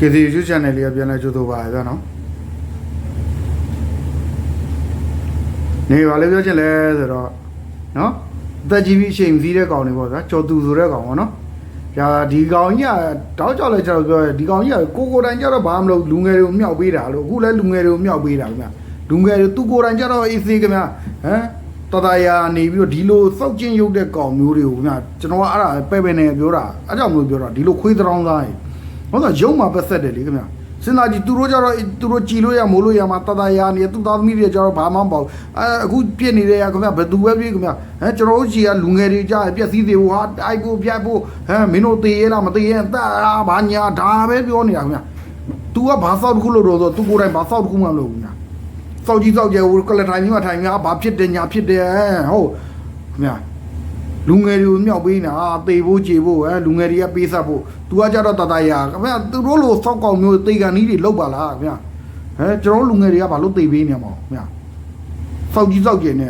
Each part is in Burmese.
ကစီ YouTube channel လေးကပြန်လဲကြိုးဆိုပါရဗျာနော်နေပါလေပြောချင်လဲဆိုတော့နော်အသက်ကြီးပြီးအချိန်မစည်းတဲ့ကောင်တွေပေါ့ဗျာကြော်သူဆိုတဲ့ကောင်ပေါ့နော်ဒါဒီကောင်ကြီးကတောက်ကြောက်လဲကျွန်တော်ပြောရဲဒီကောင်ကြီးကကိုကိုတိုင်ကြတော့ဘာမှမလုပ်လူငယ်တွေကိုမြောက်ပေးတာလို့အခုလဲလူငယ်တွေကိုမြောက်ပေးတာခင်ဗျလူငယ်တွေသူကိုယ်တိုင်ကြတော့အေးစေးခင်ဗျဟမ်တတရာနေပြီးတော့ဒီလိုစောက်ကျင်းရုပ်တဲ့ကောင်မျိုးတွေကိုခင်ဗျကျွန်တော်ကအဲ့ဒါပဲ့ပဲနေပြောတာအဲ့ကြောင့်မလို့ပြောတာဒီလိုခွေးတောင်းသားကြီးဟု တ်တော့ရုံမှာပတ်သက်တယ်လေခင်ဗျာစဉ်းစားကြည့်သူတို့ကြတော့သူတို့ကြည်လို့ရမိုးလို့ရမှာတတရာနေသူသားသမီးတွေကြတော့ဘာမှမပေါ့အဲအခုပြစ်နေတဲ့ရခင်ဗျာဘယ်သူပဲပြစ်ခင်ဗျာဟမ်ကျွန်တော်တို့ကြီးကလူငယ်တွေကြပြက်စီးသေးဘူးဟာအိုက်ကိုပြတ်ဖို့ဟမ်မင်းတို့တေးရလားမတေးရင်တာဘာညာဒါပဲပြောနေတာခင်ဗျာ तू ကဘာဆောက်တစ်ခုလို့တော့ဆို तू ကိုယ်တိုင်ဘာဆောက်တစ်ခုမှမလုပ်ဘူးခင်ဗျာစောက်ကြီးစောက်ကျဲဟိုကလထိုင်ကြီးမှထိုင်ကြီးဟာဘာဖြစ်တယ်ညာဖြစ်တယ်ဟုတ်ခင်ဗျာ လူငယ်တွေကိုမြောက်ပေးနေတာသေဖို့ကြေဖို့အဲလူငယ်တွေကပေးဆက်ဖို့ तू ကကြတော့တတရာခင်ဗျာသူတို့လိုစောက်ကောင်မျိုးသေကန်ကြီးတွေလောက်ပါလားခင်ဗျာဟဲကျွန်တော်တို့လူငယ်တွေကဘာလို့သေပေးနေမှာခင်ဗျာစောက်ကြီးစောက်ကျင်နေ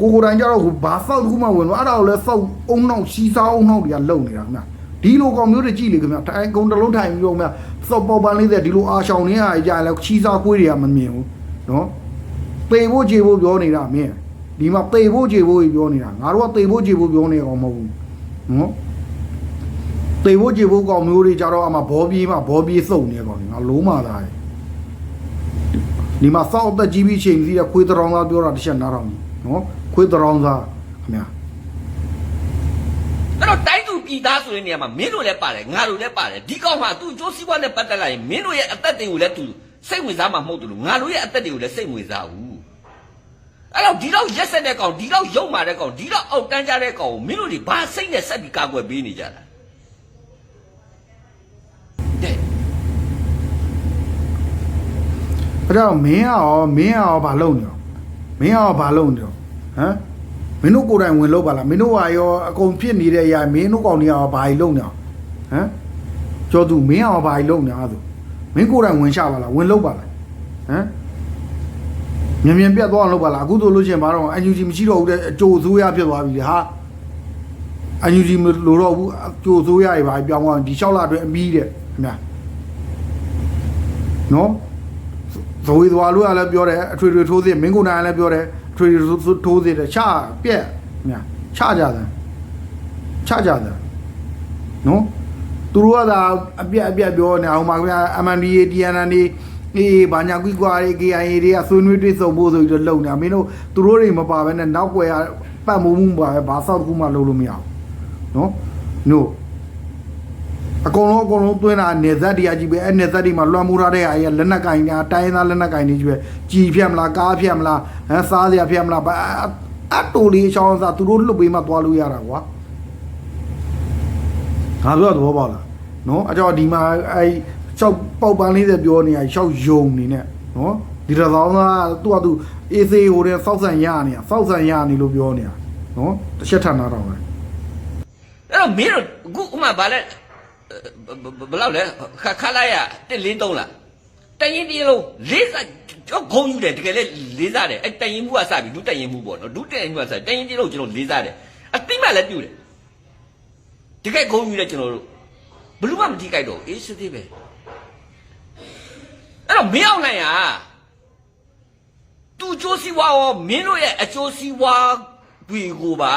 ကိုကိုယ်တိုင်ကြတော့ဟိုဘာစောက်တခုမှဝင်လို့အဲ့ဒါကိုလည်းစောက်အုံနောက်စီစားအုံနောက်တွေကလုံနေတာခင်ဗျာဒီလိုကောင်မျိုးတွေကြည့်လေခင်ဗျာထိုင်ကုန်းတစ်လုံးထိုင်ပြီးတော့ခင်ဗျာစောက်ပေါပန်းလေးတဲ့ဒီလိုအာရှောင်နေတာကြီးကြရင်လည်းချီစားကွေးတွေကမမြင်ဘူးနော်သေဖို့ကြေဖို့ပြောနေတာမင်း ဒီမှာပေဖို့ခြေဖို့ကြီးပြောနေတာငါတို့ကပေဖို့ခြေဖို့ပြောနေကောင်မဟုတ်ဘူးနော်ပေဖို့ခြေဖို့ကောင်မျိုးတွေကြတော့အမှဘောပြေးမှဘောပြေးစုံနေကောင်ငါလုံးမသားတယ်ဒီမှာစောက်သက်ကြီးပြီးချိန်စီးတဲ့ခွေးတောင်သားပြောတာတစ်ချက်နားထောင်နော်ခွေးတောင်သားခင်ဗျာအဲ့တော့တိုင်းသူပြည်သားဆိုတဲ့နေရာမှာမင်းတို့လည်းပါတယ်ငါတို့လည်းပါတယ်ဒီကောင်ဟာသူ့ကျိုးစည်းပွားနဲ့ပတ်သက်လာရင်မင်းတို့ရဲ့အသက်တွေကိုလည်းသူစိတ်ဝင်စားမှာမဟုတ်ဘူးလို့ငါတို့ရဲ့အသက်တွေကိုလည်းစိတ်ဝင်စားဘူး အဲ့တော့ဒီတော့ရက်ဆက်တဲ့ကောင်ဒီတော့ရုံမာတဲ့ကောင်ဒီတော့အောက်တန်းကြတဲ့ကောင်ကိုမင်းတို့ဒီဘာစိတ်နဲ့ဆက်ပြီးကာကွယ်ပေးနေကြတာတဲ့အဲ့တော့မင်းကရောမင်းကရောဘာလုပ်နေရောမင်းကရောဘာလုပ်နေရောဟမ်မင်းတို့ကိုယ်တိုင်ဝင်လုပ်ပါလားမင်းတို့ကရောအကုန်ဖြစ်နေတဲ့အရာမင်းတို့ကောင်တွေကရောဘာကြီးလုပ်နေအောင်ဟမ်ကျော်သူမင်းကရောဘာကြီးလုပ်နေအောင်ဆိုမင်းကိုယ်တိုင်ဝင်ချပါလားဝင်လုပ်ပါလားဟမ် မြင်မြင်ပြတ်သွားအောင်လုပ်ပါလားအခုဆိုလို့ရှိရင်ဘာတော့အန်ယူဂျီမရှိတော့ဘူးတဲ့အကျိုးဆိုးရဖြစ်သွားပြီလေဟာအန်ယူဂျီမလိုတော့ဘူးအကျိုးဆိုးရတွေဘာကြီးပြောင်းသွားဒီလျှောက်လာအတွက်အမီးတဲ့ခင်ဗျာနော်ဇဝေသွားလို့ကလည်းပြောတယ်အထွေထွေထိုးစီမင်းကိုနိုင်လည်းပြောတယ်အထွေထွေထိုးစီတယ်ချပြက်ညာချကြတယ်ချကြတယ်နော်သူတို့ကသာအပြက်အပြက်ပြောနေအောင်ပါခင်ဗျာ MNDA TNN နေ အေးဘာညာကွီကွာတွေ KIA တွေကဆွေးနွေးတွေ့ဆုံဖို့ဆိုပြီးတော့လုံနေတာမင်းတို့သူတို့တွေမပါဘဲနဲ့နောက်ွယ်ရပတ်မှုမှုပါပဲဘာဆောက်တစ်ခုမှလုပ်လို့မရဘူးနော် no အကုန်လုံးအကုန်လုံးသွင်းတာနေသက်တရားကြီးပဲအဲနေသက်တွေမှာလွှမ်းမိုးထားတဲ့အားရလက်နက်ကင်ညာတိုင်းသားလက်နက်ကင်တွေကြီးပဲကြည်ဖြတ်မလားကားဖြတ်မလားဟမ်စားစရာဖြတ်မလားဘာအတူလေးအချောင်းစားသူတို့လွတ်ပေးမှသွားလို့ရတာကွာငါပြောသဘောပေါက်လားနော်အကြောဒီမှာအဲ ချောက်ပေါက်ပန်းလေးတွေပြောနေရချောက်ယုံနေနဲ့နော်ဒီတစ်သောင်းသားသူ့အတူအေးစေးဟိုတဲ့စောက်ဆန်ရနေတာစောက်ဆန်ရနေလို့ပြောနေတာနော်တစ်ချက်ထပ်နာတော့ပဲအဲ့တော့မင်းတို့အခုဥမာဗာလဲဘယ်လောက်လဲခခလာရ143လားတရင်တရင်လုံးလေးစားကျွန်တော်ဂုံယူတယ်တကယ်လေလေးစားတယ်အဲ့တရင်မှုကစပြီဒုတရင်မှုပေါ့နော်ဒုတရင်မှုကစတရင်တရင်လုံးကျွန်တော်လေးစားတယ်အတိမလည်းပြုတယ်တကယ်ဂုံယူတယ်ကျွန်တော်တို့ဘလူးမမထိကြိုက်တော့အေးစစ်သေးပဲအဲ့ တော့မင်းအောင်နိုင်ဟာသူကျိုးစီဝါရောမင်းတို့ရဲ့အကျိုးစီဝါတွေကိုပါ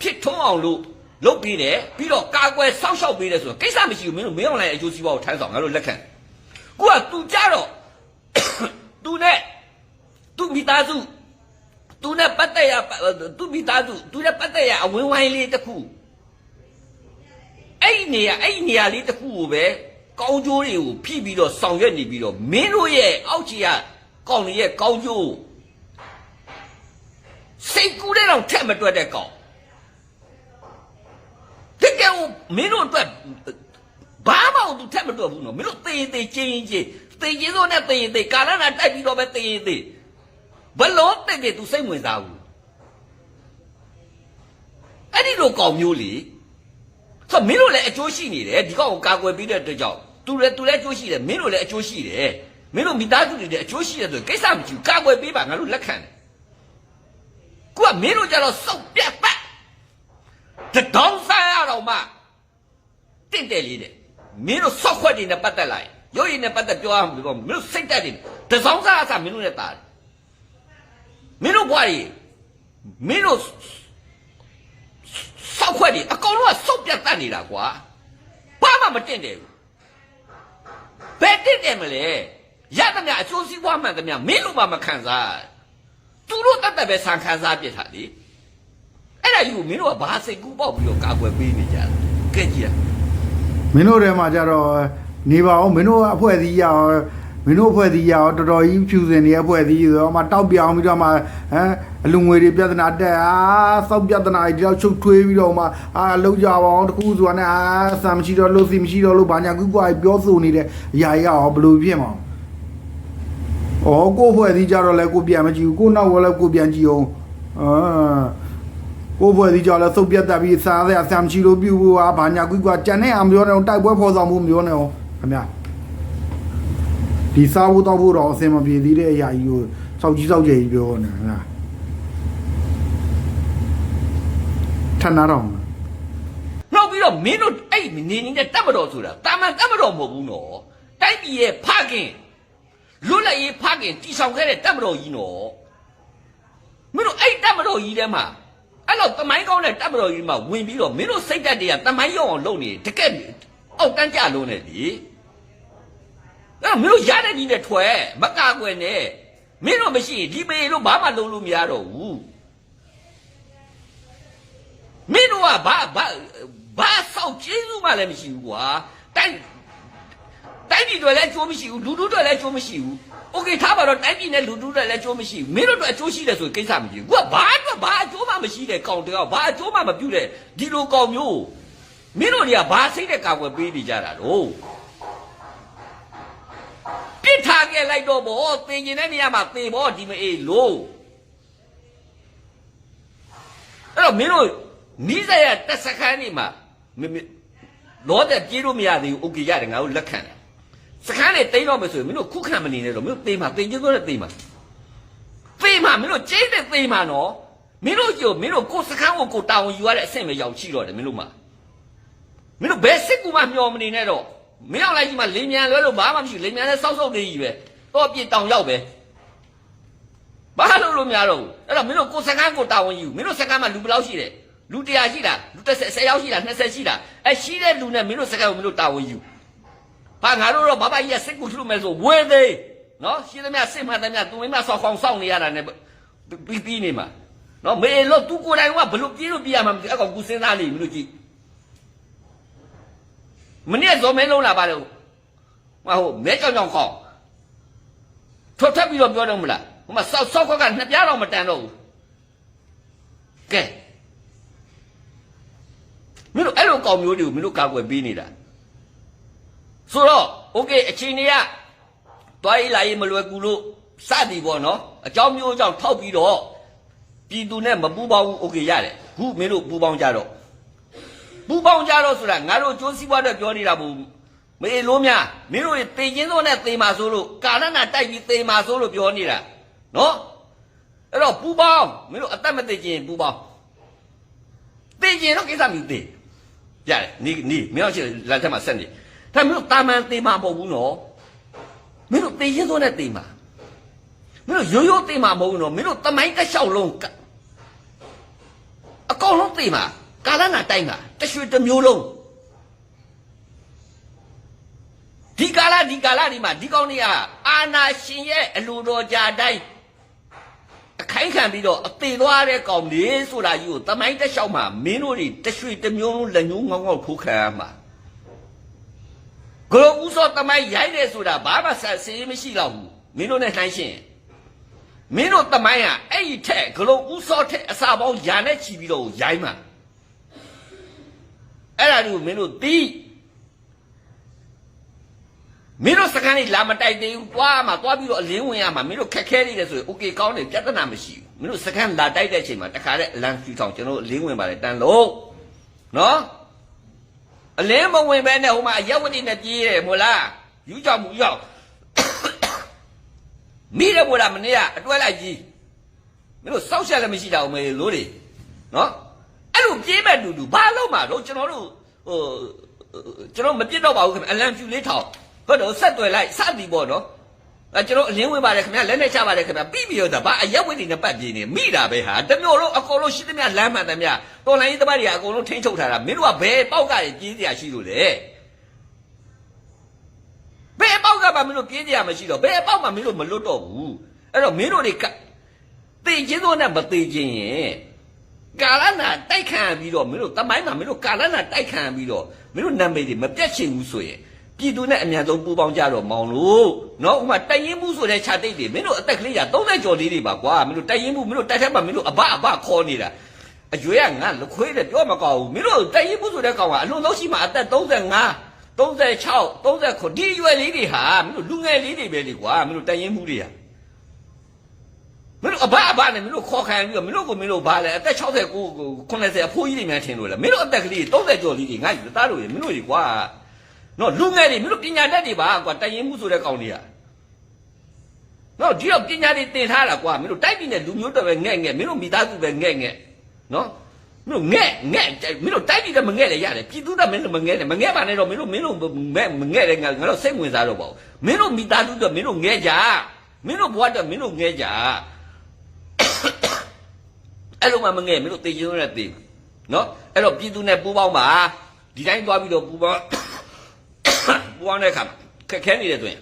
ဖြစ်ထုံးအောင်လို့လုပ်ပြီးတယ်ပြီးတော့ကာကွယ်စောင့်ရှောက်ပေးတယ်ဆိုတော့ကိစ္စမရှိဘူးမင်းတို့မင်းအောင်နိုင်အကျိုးစီဝါကိုထမ်းဆောင်ငါတို့လက်ခံကိုကသူကြတော့သူနဲ့သူမိသားစုသူနဲ့ပတ်သက်ရသူမိသားစုသူနဲ့ပတ်သက်ရအဝင်းဝိုင်းလေးတစ်ခုအဲ့ဒီနေရာအဲ့ဒီနေရာလေးတစ်ခုကိုပဲ ကောင်းကျိုးတွေကိုဖိပြီးတော့ဆောင်ရွက်နေပြီးတော့မင်းတို့ရဲ့အောက်ခြေကကောင်းတွေရဲ့ကောင်းကျိုးစိတ်ကူးတဲ့တော့ထက်မတွက်တဲ့ကောင်းတကယ်ကိုမင်းတို့အတွက်ဘာမှမသူထက်မတွက်ဘူးနော်မင်းတို့သေရင်သေချင်းချင်းချင်းသေချင်းစိုးနဲ့သေရင်သေကာလနာတိုက်ပြီးတော့ပဲသေရင်သေဘလို့တဲ့တဲ့သူစိတ်ဝင်စားဘူးအဲ့ဒီလိုကောင်မျိုးလေဆိုမင်းတို့လည်းအကျိုးရှိနေတယ်ဒီကောင်ကိုကာကွယ်ပြီးတဲ့အတွက်ကြောင့် သူလည်းသူလည်းအကျိုးရှိတယ်မင်းတို့လည်းအကျိုးရှိတယ်မင်းတို့မိသားစုတွေလည်းအကျိုးရှိတယ်ဆိုကိစ္စမရှိဘူးကာကွယ်ပေးပါငါတို့လက်ခံတယ်ကိုကမင်းတို့ကြတော့စုပ်ပြတ်ပတ်တတောင်းဆိုင်ရတော့မှတင့်တယ်လေးတဲ့မင်းတို့ဆော့ခွက်တွေနဲ့ပတ်သက်လိုက်ရုပ်ရည်နဲ့ပတ်သက်ပြောရမှာပေါ့မင်းတို့စိတ်တက်တယ်တစောင်းစားအစားမင်းတို့နဲ့တာတယ်မင်းတို့ဘွားတွေမင်းတို့ဆော့ခွက်တွေအကောင်လုံးကစုပ်ပြတ်တတ်နေတာကွာဘာမှမတင်တယ်ဘူး ဘယ်တင်တယ်မလဲရသမျှအကျိုးစီးပွားမှန်သမျှမင်းတို့မှမခံစားသူတို့တတ်တတ်ပဲဆန်ခံစားပြစ်တာလေအဲ့ဒါကြီးကိုမင်းတို့ကဘာစိတ်ကူးပေါက်ပြီးတော့ကာကွယ်ပေးနေကြတာကဲကြည့်ရမင်းတို့ထဲမှာကြတော့နေပါအောင်မင်းတို့အဖွဲ့အစည်းရအောင် မင်းတို့အဖွဲ့အစည်းရအောင်တော်တော်ကြီးဖြူစင်နေအဖွဲ့အစည်းဆိုတော့မှတောက်ပြောင်ပြီးတော့မှဟမ်အလူငွေတွေပြဿနာတက်အာစောက်ပြဿနာတွေဒီတော့ချုပ်ထွေးပြီးတော့မှအာလောက်ကြပါအောင်တခုဆိုတာနဲ့အာဆာမရှိတော့လို့စီမရှိတော့လို့ဘာညာကူကွာပြောဆိုနေတဲ့အရာကြီးရောဘယ်လိုဖြစ်မှာဩကိုယ့်အဖွဲ့အစည်းကြတော့လဲကိုပြန်မကြည့်ဘူးကိုနောက်ဝဲလဲကိုပြန်ကြည့်အောင်အာကိုယ့်အဖွဲ့အစည်းကြတော့လဲသုတ်ပြတ်တက်ပြီးစားရဆာမရှိလို့ပြုဘူးဟာဘာညာကူကွာကြံတဲ့အမပြောနဲ့တိုက်ပွဲဖော်ဆောင်မှုမပြောနဲ့အောင်ခင်ဗျာ ဒီစားဖို့တောက်ဖို့တော့အဆင်မပြေသေးတဲ့အရာကြီးကိုစောက်ကြီးစောက်ကြကြီးပြောနေလားထပ်နာတော့နောက်ပြီးတော့မင်းတို့အဲ့နေနေတဲ့တက်မတော်ဆိုတာတာမန်တက်မတော်မဟုတ်ဘူးနော်တိုက်ပြည်ရဲ့ဖခင်လွတ်လပ်ရေးဖခင်တီဆောင်ခဲ့တဲ့တက်မတော်ကြီးနော်မင်းတို့အဲ့တက်မတော်ကြီးထဲမှာအဲ့တော့တမိုင်းကောင်းတဲ့တက်မတော်ကြီးမှာဝင်ပြီးတော့မင်းတို့စိတ်တက်တွေကတမိုင်းရောက်အောင်လုပ်နေတကက်အောက်တန်းကြလုံးနေလေ အဲ့တော့မင်းတို့ရတဲ့ကြီးနဲ့ထွက်မကာကွယ်နဲ့မင်းတို့မရှိရင်ဒီမေလို့ဘာမှလုပ်လို့မရတော့ဘူး မင်းတို့ကဘာဘာဘာဆောက်ကျေးဇူးမှလည်းမရှိဘူးကွာတိုက်တိုက်ပြည်တွေလည်းအကျိုးမရှိဘူးလူထုတွေလည်းအကျိုးမရှိဘူးโอเคထားပါတော့တိုက်ပြည်နဲ့လူထုတွေလည်းအကျိုးမရှိဘူးမင်းတို့တို့အကျိုးရှိတယ်ဆိုရင်ကိစ္စမရှိဘူးကွာဘာတော့ဘာအကျိုးမှမရှိတဲ့ကောင်တယောက်ဘာအကျိုးမှမပြုတဲ့ဒီလိုကောင်မျိုးမင်းတို့တွေကဘာစိတ်တဲ့ကာကွယ်ပေးနေကြတာတော့ပြစ် ထားခဲ့လိုက်တော့ဗောသင်ကျင်တဲ့နေရာမှာသေဗောဒီမအေးလို့ အဲ့တော့မင်းတို့နီးစက်ရတက်စခန်းနေမှာမမလောတဲ့ပြေးလို့မရသေးဘူးโอเคရတယ်ငါတို့လက်ခံတယ်စခန်းနေတိမ့်တော့မယ်ဆိုရင်မင်းတို့ခုခံမနေနဲ့တော့မင်းတို့တေးမှာတင်ကျင်းတော့တေးမှာတေးမှာမင်းတို့ကျိတ်တဲ့တေးမှာနော်မင်းတို့ကြိုမင်းတို့ကိုယ်စခန်းကိုကိုယ်တာဝန်ယူရတဲ့အဆင့်ပဲရောက်ရှိတော့တယ်မင်းတို့မှာမင်းတို့ဘယ်စစ်ကူမှမျောမနေနဲ့တော့ မင်းအောင်လိုက်ကြီးမှာလိမ်မြန်လွဲလို့ဘာမှမရှိဘူးလိမ်မြန်လဲစောက်စောက်နေကြီးပဲတော့ပြစ်တောင်ရောက်ပဲဘာလို့လို့များတော့ဘူးအဲ့တော့မင်းတို့ကိုယ်စကန်းကိုတာဝန်ယူမင်းတို့စကန်းမှာလူဘယ်လောက်ရှိတယ်လူ100ရှိလားလူ30 10ယောက်ရှိလား20ရှိလားအဲ့ရှိတဲ့လူနဲ့မင်းတို့စကန်းကိုမင်းတို့တာဝန်ယူဘာငါတို့တော့ဘာဘာကြီးကစစ်ကူလှုပ်မယ်ဆိုဝေသေးနော်ရှိသမျှစစ်မှန်သမျှသူမင်းမဆောက်ခေါင်စောင့်နေရတာနဲ့ပြီးပြီးနေမှာနော်မေလို့သူကိုယ်တိုင်ကဘလို့ပြေးလို့ပြေးရမှာမသိအကောင်ကူစဉ်းစားနေမင်းတို့ကြည့် မနေ့ဇော်မင်းလုံးလာပါလေမဟုတ်မဲကြောင်ကြောင်ခေါင်ထွတ်ထပ်ပြီးတော့ပြောတော့မလားဟိုမှာစောက်စောက်ခွက်ကနှစ်ပြားတော့မတန်တော့ဘူးကဲမင်းတို့အဲ့လိုကောင်မျိုးတွေကိုမင်းတို့ကာကွယ်ပေးနေတာဆိုတော့ okay အချိန်တွေကတွားရေးလာရေးမလွယ်ကူလို့စသည်ပေါ့နော်အကြောင်းမျိုးအကြောင်းထောက်ပြီးတော့ပြည်သူနဲ့မပူးပေါင်းဘူး okay ရတယ်ခုမင်းတို့ပူးပေါင်းကြတော့ ပူပေါင်းကြတော့ဆိုတာငါတို့ကျိုးစည်းပွားအတွက်ပြောနေတာမဟုတ်ဘူးမေလို့များမင်းတို့တေချင်းစိုးနဲ့သေမာဆိုလို့ကာလနာတိုက်ပြီးသေမာဆိုလို့ပြောနေတာနော်အဲ့တော့ပူပေါင်းမင်းတို့အသက်မသိချင်းပူပေါင်းသိချင်းတော့ကိစ္စမျိုးသိရတယ်နီနီမင်းတို့ရှိလက်ထက်မှာဆက်နေဒါမင်းတို့တာမန်သေမာမဟုတ်ဘူးနော်မင်းတို့တေချင်းစိုးနဲ့သေမာမင်းတို့ရိုးရိုးသေမာမဟုတ်ဘူးနော်မင်းတို့တမိုင်းတစ်လျှောက်လုံးအကောင်လုံးသေမာကာလနာတိုက်မှာ တရွှေတစ်မျိုးလုံးဒီကာလဒီကာလဒီမှာဒီကောင်းတွေကအာနာရှင်ရဲ့အလိုတော်ကြတိုင်းအခိုင်းခံပြီးတော့အသေးသွားတဲ့ကောင်တွေဆိုတာကြီးကိုတမိုင်းတက်လျှောက်မှာမင်းတို့တွေတရွှေတစ်မျိုးလုံးလက်ညှိုးငေါငေါထိုးခံရမှာဂရုဥစောတမိုင်းရိုက်တယ်ဆိုတာဘာမှဆက်စေးမရှိတော့ဘူးမင်းတို့နဲ့နှိုင်းရှင်မင်းတို့တမိုင်းကအဲ့ဒီထက်ဂရုဥစောထက်အစာပေါင်းယာနဲ့ချီပြီးတော့ရိုက်မှာ အဲ့ဒါတွေကိုမင်းတို့သိ မင်းတို့စကန်လေးလာမတိုက်သေးဘူးတွားမှာတွားပြီးတော့အလင်းဝင်ရမှာမင်းတို့ခက်ခဲနေတယ်ဆိုရင်โอเคကောင်းတယ်ပြဿနာမရှိဘူးမင်းတို့စကန်လာတိုက်တဲ့အချိန်မှာတခါတည်းအလံဖြူဆောင်ကျွန်တော်တို့အလင်းဝင်ပါလေတန်လို့နော်အလင်းမဝင်ပဲနဲ့ဟိုမှာအရက်ဝတ်တွေနဲ့ပြေးတယ်မို့လားယူကြောင်မူရောက်မိရမို့လားမနေ့ကအတွဲလိုက်ကြီးမင်းတို့စောက်ရှက်လည်းမရှိတာဦးမေလို့လေနော် အဲ့လိုပြေးမဲ့တူတူဘာလို့မှာတော့ကျွန်တော်တို့ဟိုကျွန်တော်မပြစ်တော့ပါဘူးခင်ဗျအလံဖြူလေးထောင်ဟုတ်တော့ဆက်တွယ်လိုက်စသည်ပေါ့နော်အဲကျွန်တော်အလင်းဝင်ပါတယ်ခင်ဗျလက်နဲ့ချပါတယ်ခင်ဗျပြီးပြီးတော့ဒါဘာအရက်ဝိတ်တွေနဲ့ပတ်ပြင်းနေမိတာပဲဟာတမျိုးလုံးအကုန်လုံးရှိသမျှလမ်းမှန်သမျှတော်လိုင်းရေးသမားတွေကအကုန်လုံးထိန်းချုပ်ထားတာမင်းတို့ကဘယ်ပေါက်ကကြီးစရာရှိလို့လဲဘယ်ပေါက်ကမှမင်းတို့ပြင်းစရာမရှိတော့ဘယ်ပေါက်မှမင်းတို့မလွတ်တော့ဘူးအဲ့တော့မင်းတို့တွေကတေချင်းတော့နဲ့မတေချင်းရင် ကာလနာတိုက်ခံပြီးတော့မင်းတို့တမိုင်းမှာမင်းတို့ကာလနာတိုက်ခံပြီးတော့မင်းတို့နာမည်တွေမပြတ်ချင်ဘူးဆိုရင်ပြည်သူနဲ့အများဆုံးပူပေါင်းကြတော့မောင်လို့နော်ဥမာတိုက်ရင်မှုဆိုတဲ့ခြာတိတ်တွေမင်းတို့အသက်ကလေးက30ကျော်လေးတွေပါကွာမင်းတို့တိုက်ရင်မှုမင်းတို့တိုက်ထက်မှာမင်းတို့အဘအဘခေါ်နေတာအရွယ်ကငါလခွေးတယ်ပြောမကောင်းဘူးမင်းတို့တိုက်ရင်မှုဆိုတဲ့ကောင်ကအလွန်ဆုံးရှိမှအသက်35 36 39ဒီရွယ်လေးတွေဟာမင်းတို့လူငယ်လေးတွေပဲလေကွာမင်းတို့တိုက်ရင်မှုတွေက မင်းတို့အဘအဘနဲ့မင်းတို့ခေါ်ခံပြီးတော့မင်းတို့ကိုမင်းတို့ဘာလဲအသက်69 90အဖိုးကြီးတွေများထင်လို့လားမင်းတို့အသက်ကလေး30ကျော်လေးတွေငါ့သားတို့ရေမင်းတို့ကြီးကွာနော်လူငယ်တွေမင်းတို့ပညာတတ်တွေပါကွာတိုင်ရင်မှုဆိုတဲ့ကောင်တွေကနော်ဒီတော့ပညာတွေသင်ထားတာကွာမင်းတို့တိုက်ပြီးနဲ့လူမျိုးတွေပဲငဲ့ငဲ့မင်းတို့မိသားစုပဲငဲ့ငဲ့နော်မင်းတို့ငဲ့ငဲ့မင်းတို့တိုက်ပြီးတော့မငဲ့လည်းရတယ်ပြည်သူကမင်းတို့မငဲ့နဲ့မငဲ့ပါနဲ့တော့မင်းတို့မင်းတို့မဲမငဲ့လည်းငါငါတို့စိတ်ဝင်စားတော့ပါဘူးမင်းတို့မိသားစုတော့မင်းတို့ငဲ့ကြမင်းတို့ဘဝတော့မင်းတို့ငဲ့ကြ အဲ့လိုမှမငဲ့မင်းတို့တေချင်လို့လည်းတေနော်အဲ့တော့ပြည်သူနဲ့ပူးပေါင်းပါဒီတိုင်းသွားပြီးတော့ပူးပေါင်းပူပေါင်းတဲ့အခါမှာခက်ခဲနေတဲ့တွင်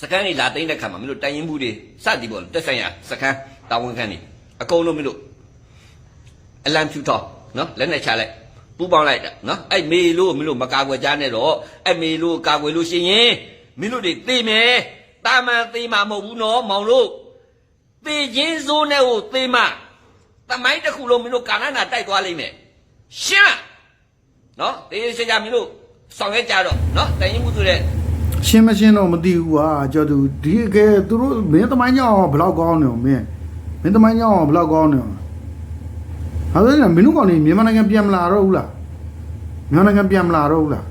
စကန်တွေလာသိမ်းတဲ့အခါမှာမင်းတို့တိုင်ရင်မှုတွေစသည်ပေါ့တက်ဆိုင်ရစကန်တာဝန်ခံနေအကုန်လုံးမင်းတို့အလံဖြူထောင်းနော်လက်နဲ့ချလိုက်ပူပေါင်းလိုက်တာနော်အဲ့မေလို့မင်းတို့မကာကွယ်ကြနဲ့တော့အဲ့မေလို့ကာကွယ်လို့ရှိရင်မင်းတို့တွေသိမယ်တာမန်သိမှာမဟုတ်ဘူးနော်မောင်လို့ သိချင်းစိုးနဲ့ကိုသိမှာတမိုင်းတစ်ခုလုံးမင်းတို့ကာလနာတိုက်သွားလိမ့်မယ်ရှင်းလားနော်တေးစကြမင်းတို့ဆောင်ရွက်ကြတော့နော်တိုင်ရင်မှုဆိုတဲ့ရှင်းမရှင်းတော့မသိဘူးကွာကျော်သူဒီအကဲသူတို့မင်းသမိုင်းကြောင်ဘယ်လောက်ကောင်းနေအောင်မင်းမင်းသမိုင်းကြောင်ဘယ်လောက်ကောင်းနေအောင်ဟာဆိုရင်မင်းတို့ကောင်နေမြန်မာနိုင်ငံပြန်မလာတော့ဘူးလားမြန်မာနိုင်ငံပြန်မလာတော့ဘူးလား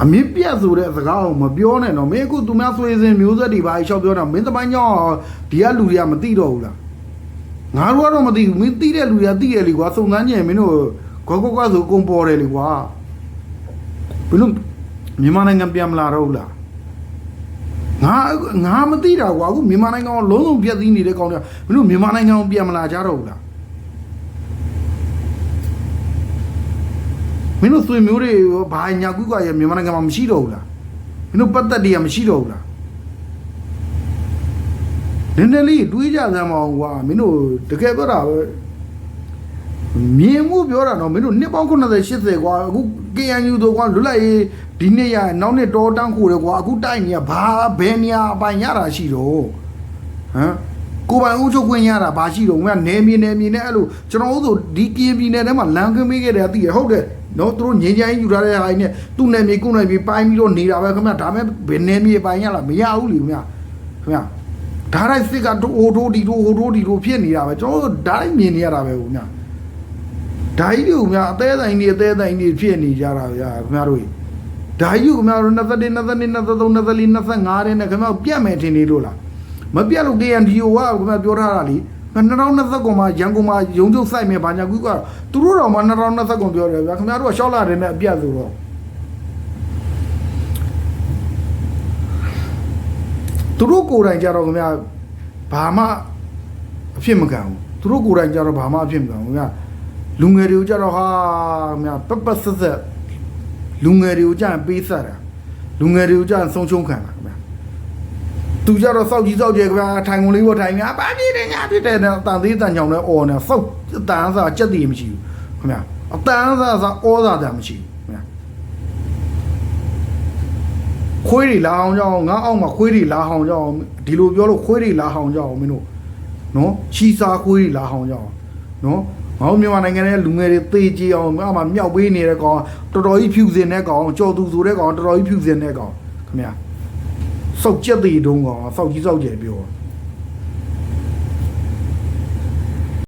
အမင်းပြတ်ဆိုတဲ့စကားကိုမပြောနဲ့တော့မင်းအခုသူများဆွေးစင်မျိုးဆက်တွေပါရှောက်ပြောတာမင်းသမိုင်းကြောင်ဒီကလူတွေကမသိတော့ဘူးလားငါတို့ကတော့မသိဘူးမင်းသိတဲ့လူတွေကသိရလေကွာစုံစမ်းကြရင်မင်းတို့ကွက်ကွက်ကွက်ဆိုကုန်ပေါ်တယ်လေကွာဘယ်လိုမြန်မာနိုင်ငံပြန်မလာတော့ဘူးလားငါငါမသိတာကွာအခုမြန်မာနိုင်ငံကိုလုံးလုံးပြည့်စည်နေတဲ့ကောင်တွေကဘယ်လိုမြန်မာနိုင်ငံကိုပြန်မလာကြတော့ဘူးလား မင်းတို့ဆွေမျိုးတွေဘာညာကူကရမြန်မာနိုင်ငံမှာမရှိတော့ဘူးလားမင်းတို့ပတ်သက်တွေကမရှိတော့ဘူးလားနည်းနည်းလေးတွေးကြစမ်းမအောင်ကွာမင်းတို့တကယ်ပြောတာပဲမြင်မှုပြောတာတော့မင်းတို့နှစ်ပေါင်း90 80ကွာအခု KNU တော့ကွာလွတ်လပ်ရေးဒီနေ့ရနောက်နှစ်တော်တန်းခိုတယ်ကွာအခုတိုက်နေရဘာဘယ်နေရာအပိုင်ရတာရှိတော့ဟမ်ကိုပိုင်ဦးချုပ်ခွင့်ရတာဘာရှိတော့ငါနေမြေနေမြေနဲ့အဲ့လိုကျွန်တော်တို့ဒီကင်းပြည်နယ်ထဲမှာလမ်းကင်းပေးခဲ့တယ်သိရဟုတ်တယ် နော်သူတို့ငင်းချိုင်းယူထားတဲ့ဟာနဲ့သူ့နယ်မြေကိုယ်နယ်မြေပိုင်းပြီးတော့နေတာပဲခင်ဗျဒါပေမဲ့ဘယ်နယ်မြေပိုင်းရလားမရဘူးလေခင်ဗျခင်ဗျဒါတိုင်းစစ်ကတို့ဟိုတို့ဒီတို့ဟိုတို့ဒီတို့ဖြစ်နေတာပဲကျွန်တော်တို့ဒါတိုင်းမြင်နေရတာပဲခင်ဗျဓာကြီးတွေကိုများအသေးဆိုင်တွေအသေးဆိုင်တွေဖြစ်နေကြတာဗျာခင်ဗျားတို့ဓာကြီးကိုခင်ဗျားတို့21 22 23 24 25တဲ့နဲ့ခင်ဗျားပြတ်မယ်ထင်နေလို့လားမပြတ်လို့ KNDO ကခင်ဗျားပြောထားတာလ ी2020 ကွန်မှာရန်ကုန်မှာရုံကျုပ်ဆိုင်မယ်ဘာညာကူကသူတို့တော့မှ2020ကွန်ပြောတယ်ဗျာခင်ဗျားတို့ကရှောက်လာတယ်နဲ့အပြတ်ဆိုတော့သူတို့ကိုယ်တိုင်ကြတော့ခင်ဗျာဘာမှအဖြစ်မခံဘူးသူတို့ကိုယ်တိုင်ကြတော့ဘာမှအဖြစ်မခံဘူးခင်ဗျာလူငယ်တွေကိုကြတော့ဟာမြပပဆက်ဆက်လူငယ်တွေကိုကြရင်ပေးဆက်တာလူငယ်တွေကိုကြရင်ဆုံးရှုံးခံတာခင်ဗျာ သူကြတော့စောက်ကြီးစောက်ကျဲခင်ဗျာထိုင်ကုန်လေးပေါ်ထိုင်များဘာဖြစ်တယ်ညာဖြစ်တယ်နဲ့အတန်သေးတန်ချောင်နဲ့အော်နေစောက်အတန်အစားကြက်တည်မရှိဘူးခင်ဗျာအတန်အစားစားအောစားတယ်မရှိဘူးခင်ဗျာခွေးတွေလာအောင်ကြအောင်ငါအောက်မှာခွေးတွေလာအောင်ကြအောင်ဒီလိုပြောလို့ခွေးတွေလာအောင်ကြအောင်မင်းတို့နော်ချီစာခွေးတွေလာအောင်ကြအောင်နော်ငေါမြန်မာနိုင်ငံရဲ့လူငယ်တွေသေကြအောင်အမှမြောက်ပေးနေတဲ့ကောင်တော်တော်ကြီးဖြူစင်တဲ့ကောင်ကြော်သူဆိုတဲ့ကောင်တော်တော်ကြီးဖြူစင်တဲ့ကောင်ခင်ဗျာ စောက်ကြက်သေးတုံးကောင်စောက်ကြီးစောက်ကျယ်ပြော